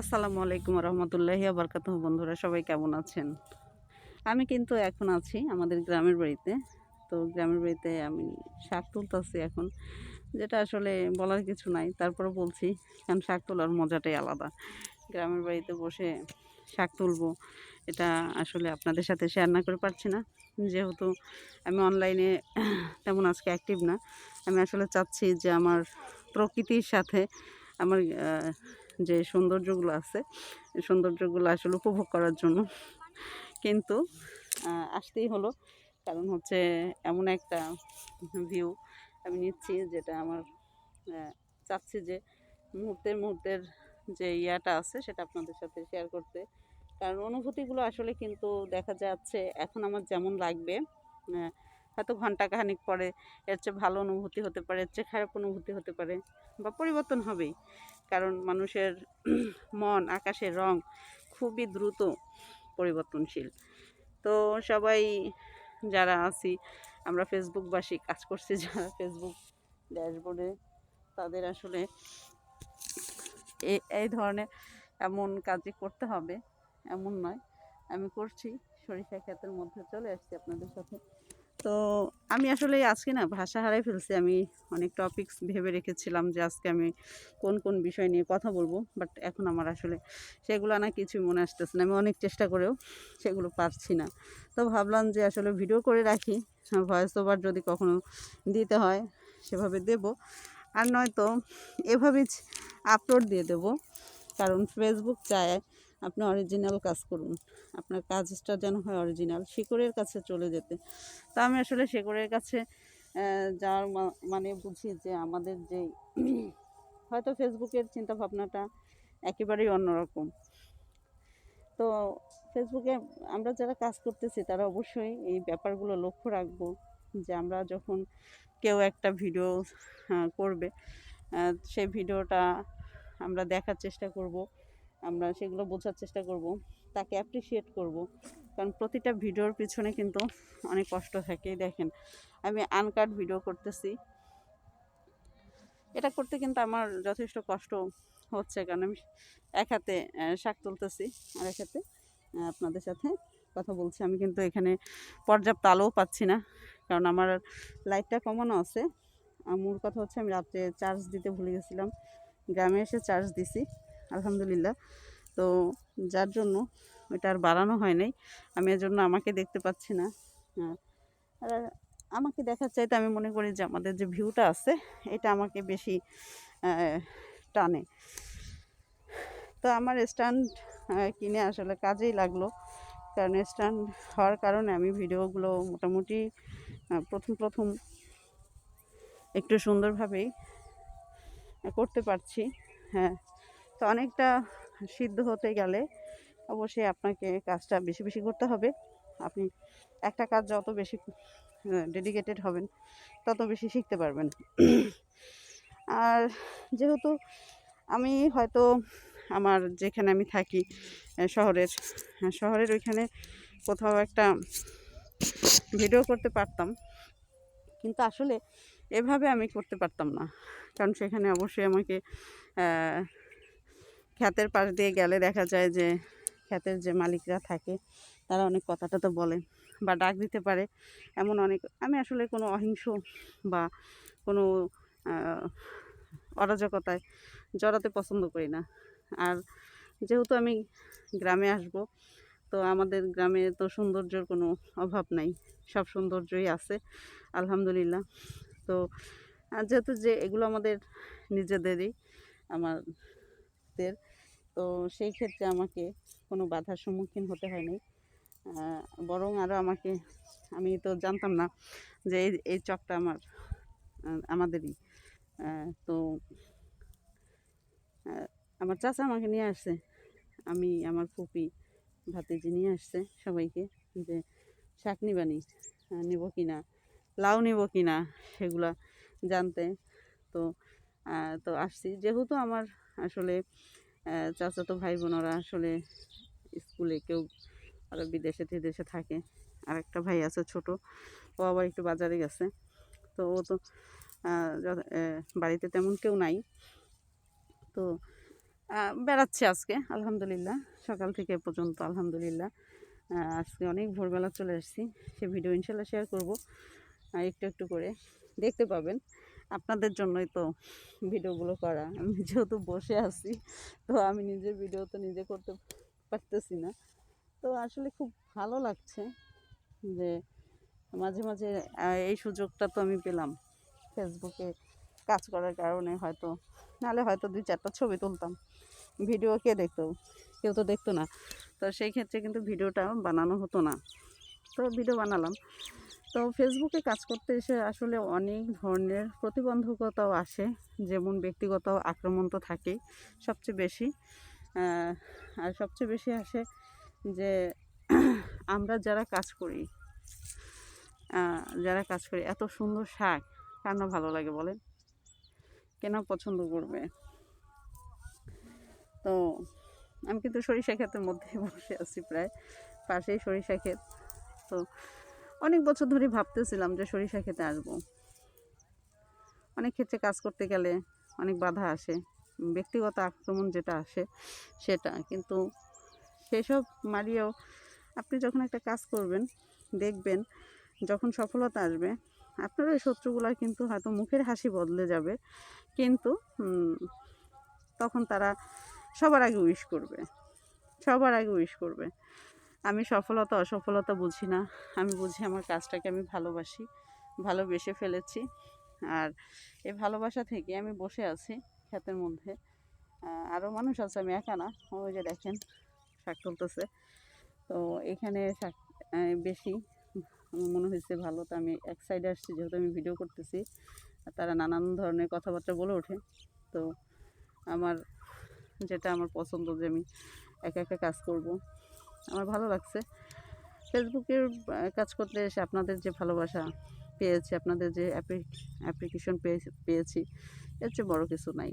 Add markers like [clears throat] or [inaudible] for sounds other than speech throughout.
আসসালামু আলাইকুম রহমতুল্লাহি আবরকাত বন্ধুরা, সবাই কেমন আছেন? আমি কিন্তু এখন আছি আমাদের গ্রামের বাড়িতে। তো গ্রামের বাড়িতে আমি শাক তুলতেছি এখন, যেটা আসলে বলার কিছু নাই। তারপরে বলছি, কারণ শাক তোলার মজাটাই আলাদা। গ্রামের বাড়িতে বসে শাক তুলবো, এটা আসলে আপনাদের সাথে শেয়ার না করে পারছি না। যেহেতু আমি অনলাইনে তেমন আজকে অ্যাক্টিভ না। আমি আসলে চাচ্ছি যে আমার প্রকৃতির সাথে আমার যে সৌন্দর্যগুলো আছে সৌন্দর্যগুলো আসলে উপভোগ করার জন্য। কিন্তু আসতেই হলো। কারণ হচ্ছে এমন একটা ভিউ আমি নিচ্ছি যেটা আমার চাচ্ছি যে মুহূর্তের মুহূর্তের যে ইয়াটা আছে সেটা আপনাদের সাথে শেয়ার করতে। কারণ অনুভূতিগুলো আসলে কিন্তু দেখা যাচ্ছে এখন আমার যেমন লাগবে হয়তো ঘণ্টা খানিক পরে এর চেয়ে ভালো অনুভূতি হতে পারে, এর চেয়ে খারাপ অনুভূতি হতে পারে বা পরিবর্তন হবেই। কারণ মানুষের মন, আকাশের রং খুবই দ্রুত পরিবর্তনশীল। তো সবাই যারা আছি, আমরা ফেসবুকবাসী কাজ করছি যারা ফেসবুক ড্যাশবোর্ডে, তাদের আসলে এই ধরনের এমন কাজই করতে হবে, এমন নয়। আমি করছি, সরিষা ক্ষেতের মধ্যে চলে আসছি আপনাদের সাথে। তো আমি আসলে আজকে না ভাষা হারাই ফেলছি। আমি অনেক টপিকস ভেবে রেখেছিলাম যে আজকে আমি কোন কোন বিষয় নিয়ে কথা বলব বাট এখন আমার আসলে সেগুলো না কিছুই মনে আসতেছে না। আমি অনেক চেষ্টা করেও সেগুলো পারছি না। তো ভাবলাম যে আসলে ভিডিও করে রাখি। ভয়েস ওভার যদি কখনো দিতে হয় সেভাবে দেব। আর নয়তো এভাবে আপলোড দিয়ে দেব। কারণ ফেসবুক চায় আপনি অরিজিনাল কাজ করুন। আপনার কাজটা যেন হয় অরিজিনাল শিকড়ের কাছে চলে যেতে। তা আমি আসলে শেকড়ের কাছে যাওয়ার মানে বুঝি যে আমাদের যে [clears throat] হয়তো ফেসবুকের চিন্তা ভাবনাটা একেবারেই অন্যরকম। তো ফেসবুকে আমরা যারা কাজ করতেছি, তারা অবশ্যই এই ব্যাপারগুলো লক্ষ্য রাখব যে আমরা যখন কেউ একটা ভিডিও করবে সেই ভিডিওটা আমরা দেখার চেষ্টা করব। আমরা সেগুলো বোঝার চেষ্টা করব, তাকে অ্যাপ্রিসিয়েট করব। কারণ প্রতিটা ভিডিওর পিছনে কিন্তু অনেক কষ্ট থাকে দেখেন। আমি আনকাট ভিডিও করতেছি। এটা করতে কিন্তু আমার যথেষ্ট কষ্ট হচ্ছে, কারণ আমি এক হাতে শাক তুলতেছি আর এক হাতে আপনাদের সাথে কথা বলছি। আমি কিন্তু এখানে পর্যাপ্ত আলোও পাচ্ছি না, কারণ আমার লাইটটা কমানো আছে। মূল কথা হচ্ছে আমি রাত্রে চার্জ দিতে ভুলে গেছিলাম। গ্রামে এসে চার্জ দিছি। আলহামদুলিল্লাহ। তো যার জন্য ওইটা আর বাড়ানো হয় নাই। আমি এর জন্য আমাকে দেখতে পাচ্ছি না। হ্যাঁ। আর আমাকে দেখার চাইতে আমি মনে করি যে আমাদের যে ভিউটা আছে, এটা আমাকে বেশি টানে। তো আমার স্ট্যান্ড কিনে আসলে কাজেই লাগল। কারণ স্ট্যান্ড হওয়ার কারণে আমি ভিডিওগুলো মোটামুটি প্রথম প্রথম একটু সুন্দরভাবেই করতে পারছি। হ্যাঁ। তো অনেকটা সিদ্ধ হতে গেলে অবশ্যই আপনাকে কাজটা বেশি বেশি করতে হবে। আপনি একটা কাজ যত বেশি ডেডিকেটেড হবেন, তত বেশি শিখতে পারবেন। আর যেহেতু আমি হয়তো আমার যেখানে আমি থাকি শহরের শহরের ওইখানে কোথাও একটা ভিডিও করতে পারতাম। কিন্তু আসলে এভাবে আমি করতে পারতাম না। কারণ সেখানে অবশ্যই আমাকে ক্ষেতের পাশ দিয়ে গেলে দেখা যায় যে ক্ষেতের যে মালিকরা থাকে, তারা অনেক কথাটা তো বলে বা ডাক দিতে পারে। এমন অনেক, আমি আসলে কোনো অহিংস বা কোনো অরাজকতায় জড়াতে পছন্দ করি না। আর যেহেতু আমি গ্রামে আসব, তো আমাদের গ্রামে তো সৌন্দর্যের কোনো অভাব নাই, সব সৌন্দর্যই আছে, আলহামদুলিল্লাহ। তো যেহেতু যে এগুলো আমাদের নিজেদেরই, আমাদের তো সেই ক্ষেত্রে আমাকে কোনো বাধার সম্মুখীন হতে হয়নি। বরং আরও আমাকে, আমি তো জানতাম না যে এই এই চকটা আমার আমাদেরই। তো আমার চাচা আমাকে নিয়ে আসছে। আমি, আমার ফুপি ভাতিজি নিয়ে আসছে সবাইকে যে শাক নিবানি নেব কি না লাউ নেব কি না সেগুলা জানতে। তো তো আসছি। যেহেতু আমার আসলে চাচাতো ভাই বোনেরা আসলে স্কুলে কেউ আরও বিদেশে টিদেশে থাকে। আর একটা ভাই আছে ছোট, ও আবার একটু বাজারে গেছে। তো ও তো বাড়িতে তেমন কেউ নাই। তো বেড়াচ্ছে আজকে, আলহামদুলিল্লাহ। সকাল থেকে পর্যন্ত আলহামদুলিল্লাহ। আজকে অনেক ভোরবেলা চলে আসছি সে ভিডিও ইনশাল্লাহ শেয়ার করব। একটু একটু করে। দেখতে পাবেন। আপনাদের জন্যই তো ভিডিওগুলো করা। আমি যেহেতু বসে আছি, তো আমি নিজের ভিডিও তো নিজে করতে পারতেছি না। তো আসলে খুব ভালো লাগছে যে মাঝে মাঝে এই সুযোগটা তো আমি পেলাম ফেসবুকে কাজ করার কারণে হয়তো, নাহলে হয়তো দুই চারটা ছবি তুলতাম, ভিডিও কে দেখতো, কেউ তো দেখতো না। তো সেই ক্ষেত্রে কিন্তু ভিডিওটা বানানো হতো না। তো ভিডিও বানালাম। তো ফেসবুকে কাজ করতে এসে আসলে অনেক ধরনের প্রতিবন্ধকতাও আসে। যেমন ব্যক্তিগত আক্রমণ তো থাকেই সবচেয়ে বেশি। আর সবচেয়ে বেশি আসে যে [clears throat] আমরা যারা কাজ করি যারা কাজ করি, এত সুন্দর শাক, কার না ভালো লাগে বলেন? কেন পছন্দ করবে? তো আমি কিন্তু সরিষা ক্ষেতের মধ্যে বসে আছি প্রায়, পাশেই সরিষা ক্ষেত। তো অনেক বছর ধরে ভাবতেছিলাম যে সরিষা খেতে আসব। অনেক ক্ষেত্রে কাজ করতে গেলে অনেক বাধা আসে, ব্যক্তিগত আক্রমণ যেটা আসে সেটা। কিন্তু সেসব মারিয়েও আপনি যখন একটা কাজ করবেন, দেখবেন যখন সফলতা আসবে, আপনার ওই শত্রুগুলার কিন্তু হয়তো মুখের হাসি বদলে যাবে। কিন্তু তখন তারা সবার আগে উইশ করবে, সবার আগে উইশ করবে। আমি সফলতা, অসফলতা বুঝি না। আমি বুঝি আমার কাজটাকে আমি ভালোবাসি, ভালোবেসে ফেলেছি। আর এই ভালোবাসা থেকে আমি বসে আছি ক্ষেতের মধ্যে। আরও মানুষ আছে, আমি একা না। ওই যে দেখেন, শাক তুলতেছে। তো এখানে শাক বেশি, আমার মনে হয়েছে ভালো। তো আমি এক সাইডে আসছি, যেহেতু আমি ভিডিও করতেছি। তারা নানান ধরনের কথাবার্তা বলে ওঠে। তো আমার, যেটা আমার পছন্দ যে আমি একা একা কাজ করব। আমার ভালো লাগছে। ফেসবুকের কাজ করতে এসে আপনাদের যে ভালোবাসা পেয়েছি, আপনাদের যে অ্যাপ্লিকেশন পেয়েছি এর চেয়ে বড় কিছু নাই।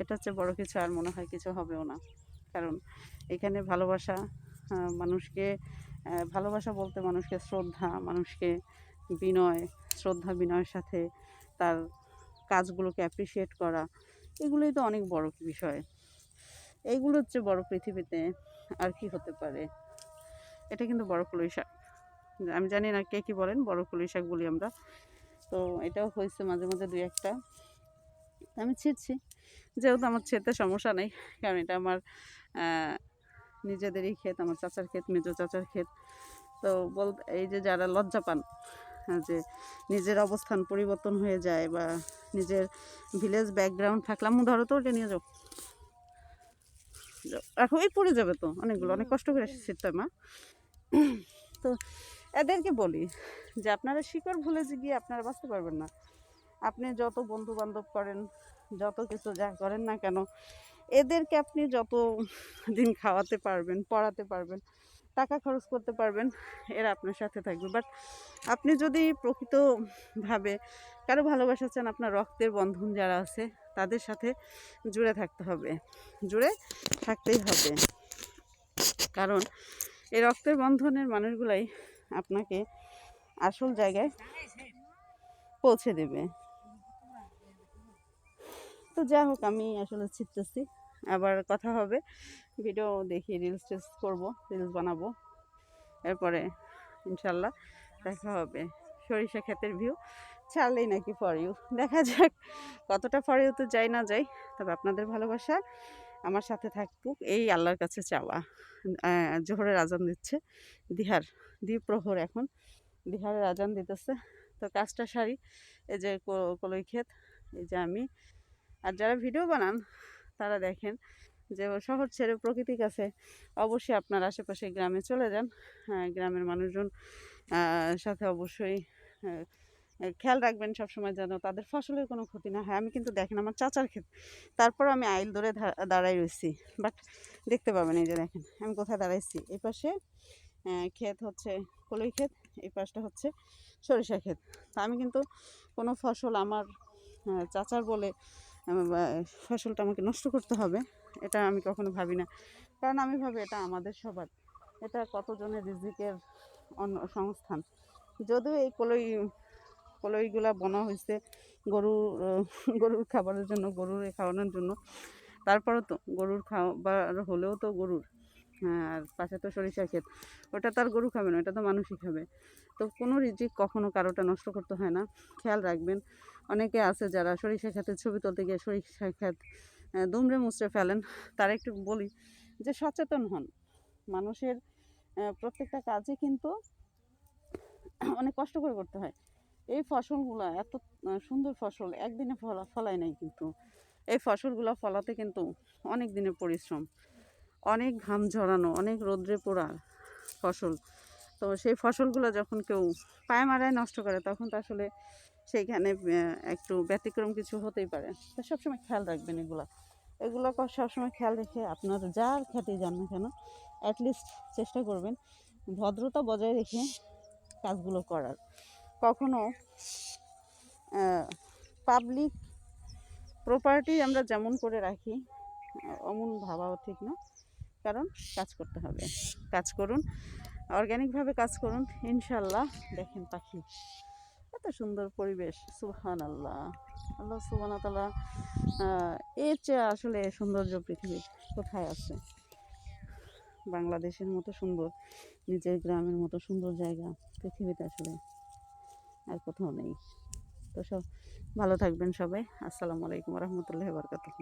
এটার চেয়ে বড় কিছু আর মনে হয় কিছু হবেও না। কারণ এখানে ভালোবাসা মানুষকে ভালোবাসা বলতে মানুষকে শ্রদ্ধা, মানুষকে বিনয়, শ্রদ্ধা বিনয়ের সাথে তার কাজগুলোকে অ্যাপ্রিসিয়েট করা, এগুলোই তো অনেক বড় বিষয়। এইগুলো হচ্ছে বড় পৃথিবীতে আর কি হতে পারে। এটা কিন্তু বড় কলই শাক। আমি জানি না কে কী বলেন, বড় কলই শাক বলি আমরা। তো এটাও হয়েছে মাঝে মাঝে দুই একটা। আমি ছিঁড়ছি। যেহেতু আমার ছেতে সমস্যা নেই, কারণ এটা আমার নিজেদেরই ক্ষেত, আমার চাচার ক্ষেত, মেজো চাচার ক্ষেত। তো বল, এই যে যারা লজ্জা পান যে নিজের অবস্থান পরিবর্তন হয়ে যায় বা নিজের ভিলেজ ব্যাকগ্রাউন্ড থাকলাম, ধরো তো ওটা নিয়ে যাও। রাখো এই পড়ে যাবে তো অনেকগুলো অনেক কষ্ট করে ছিটতে মা। তো এদেরকে বলি যে আপনারা শিকড় ভুলে যে গিয়ে আপনারা বাঁচতে পারবেন না। আপনি যত বন্ধু বান্ধব করেন যত কিছু যা করেন না কেন এদেরকে আপনি যত দিন খাওয়াতে পারবেন পড়াতে পারবেন টাকা খরচ করতে পারবেন, এরা আপনার সাথে থাকবে। বাট আপনি যদি প্রকৃতভাবে কারও ভালোবাসা চান, আপনার রক্তের বন্ধন যারা আছে, তাদের সাথে জুড়ে থাকতে হবে। জুড়ে থাকতেই হবে। কারণ এই রক্তের বন্ধনের মানুষগুলাই আপনাকে আসল জায়গায় পৌঁছে দেবে। তো যা হোক, আমি আসলে ছিটতেছি। আবার কথা হবে। ভিডিও দেখি রিলস টিলস করব রিলস বানাবো। এরপরে ইনশাল্লাহ দেখা হবে। সরিষা ক্ষেতের ভিউ ছাড়লেই নাকি ফর ইউ দেখা যাক কতটা ফর ইউ তো যাই না যাই, তবে আপনাদের ভালোবাসা, আমার সাথে থাকুক। এই আল্লাহর কাছে চাওয়া। জোহরের আজান দিচ্ছে। দিহার, দ্বীপ্রহর এখন। দিহারের আজান দিতেছে। তো কাজটা সারি। এই যে কলই ক্ষেত, এই যে আমি। আর যারা ভিডিও বানান, তারা দেখেন যে শহর ছেড়ে প্রকৃতির কাছে অবশ্যই আপনার আশেপাশে গ্রামে চলে যান। হ্যাঁ, গ্রামের মানুষজন সাথে অবশ্যই খেয়াল রাখবেন সবসময় যেন তাদের ফসলের কোনো ক্ষতি না হয়। আমি কিন্তু দেখেন আমার চাচার ক্ষেত তারপর আমি আইল ধরে দাঁড়াই রয়েছি বাট দেখতে পাবেন এই যে দেখেন আমি কোথায় দাঁড়াইছি? এই পাশে ক্ষেত হচ্ছে কলই ক্ষেত এই পাশটা হচ্ছে সরিষা ক্ষেত। তা আমি কিন্তু কোনো ফসল আমার চাচার বলে ফসলটা আমাকে নষ্ট করতে হবে, এটা আমি কখনো ভাবি না। কারণ আমি ভাবি এটা আমাদের সবার, এটা কতজনের রিজিকের অন্য সংস্থান। যদিও এই কলই, কলইগুলা বোনা হয়েছে গরু গরুর খাবারের জন্য, গরুর খাওয়ানোর জন্য। তারপরেও তো গরুর খাবার হলেও তো গরুর হ্যাঁ আর পাশে তো সরিষা ক্ষেত। ওটা তো আর গরু খাবে না, ওটা তো মানুষই খাবে। তো কোনো রিজিক কখনো কারোটা নষ্ট করতে হয় না। খেয়াল রাখবেন অনেকে আছে যারা সরিষা ক্ষেতের ছবি তুলতে গিয়ে সরিষা ক্ষেত দুমড়ে মুচড়ে ফেলেন। তারা একটু বলি যে সচেতন হন। মানুষের প্রত্যেকটা কাজে কিন্তু অনেক কষ্ট করে করতে হয়। এই ফসলগুলো এত সুন্দর ফসল, একদিনে ফলা, ফলায় নাই কিন্তু। এই ফসলগুলো ফলাতে কিন্তু অনেক দিনের পরিশ্রম, অনেক ঘাম ঝরানো, অনেক রোদ্রে পোড়া ফসল। তো সেই ফসলগুলো যখন কেউ পায়ে মারায় নষ্ট করে, তখন তো আসলে সেইখানে একটু ব্যতিক্রম কিছু হতেই পারে। তো সবসময় খেয়াল রাখবেন এগুলো। এগুলো সবসময় খেয়াল রেখে আপনার যার খেতে যান না কেন অ্যাটলিস্ট চেষ্টা করবেন ভদ্রতা বজায় রেখে কাজগুলো করার। কখনো পাবলিক প্রপার্টি আমরা যেমন করে রাখি, অমন ভাবাও ঠিক না। কারণ কাজ করতে হবে। কাজ করুন অর্গ্যানিকভাবে কাজ করুন, ইনশাল্লাহ দেখেন পাখি। এত সুন্দর পরিবেশ সুবহান আল্লাহ আল্লাহ সুবহান তালা এর চেয়ে আসলে সৌন্দর্য পৃথিবীর কোথায় আছে? বাংলাদেশের মতো সুন্দর, নিজের গ্রামের মতো সুন্দর জায়গা পৃথিবীতে আসলে আর কোথাও নেই। তো সব ভালো থাকবেন সবাই। আসসালামু আলাইকুম রহমতুল্লাহ বরকাতুহ।